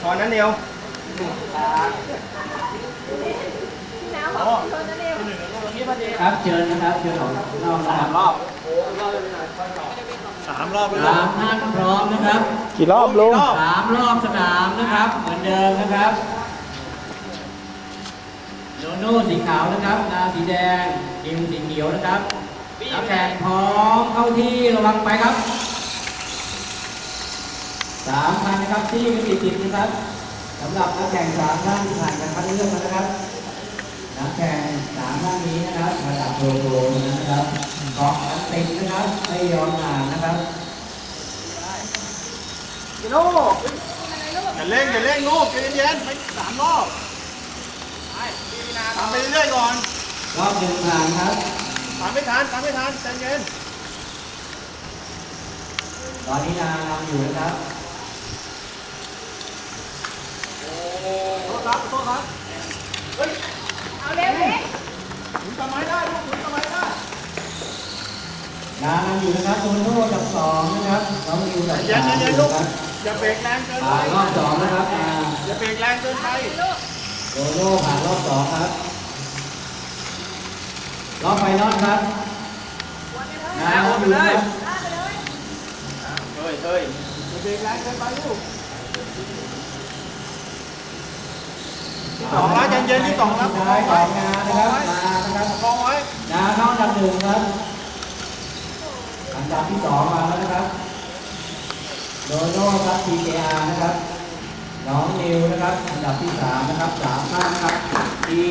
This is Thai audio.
ช้อนนั้นเดียวครับเชิญนะครับเชิญออกนอกนะครับรอบสามรอบไปสามท่านพร้อมนะครับกี่รอบลุงสามรอบสนามนะครับ เหมือนเดิมนะครับโนโน่สีขาวนะครับนาสีแดงดิมสีเขียวนะครับนักแข่งพร้อมเข้าที่ระวังไปครับ สามพันนะครับที่กันติดติดๆนะครับสำหรับนักแข่งสามท่านที่ผ่านการคัดเลือกมานะครับนักแข่งสามท่านนี้นะครับระดับโปรโปรนะครับเกาะกันติดนะครับไม่ยอมห่างนะครับอย่าเร่งอย่าเร่งลูกใจเย็นๆไปสามรอบตามไปเรื่อยๆก่อนรอบหนึ่งผ่านครับตามไม่ทันตามไม่ทันใจเย็นตอนนี้นานำอยู่นะครับ โทษ ครับโทษครับเอาเร็วเร็วถึงทำไมได้ลูกถึงทำไมได้นานำอยู่นะครับโดนโทษกับสองนะครับน้องนิวกับเย็นสามเย็นอๆลูยู่กครับอย่าเบรกแรงเกินไปผ่านรอบสองนะครับอ่าอย่าเบรกแรงเกินไปโดโน่ผ่านรอบสองครับ รอบไฟนอลครับนานำอยู่นะครับเฮ้ยเฮ้ยอย่าเบรกแรงเกินไปลูกที่ สองแล้วใจเย็นที่สองแล้วสุดท้ายของานนะครับมานะครับสองไว้นาเข้าอัดับหนึ่งครับอันดับที่สองมาแล้วนะครับโดโน่ครับ TKR นะครับ น้องนิวนะครับ อันดับที่สามนะครับสามท่านครับที่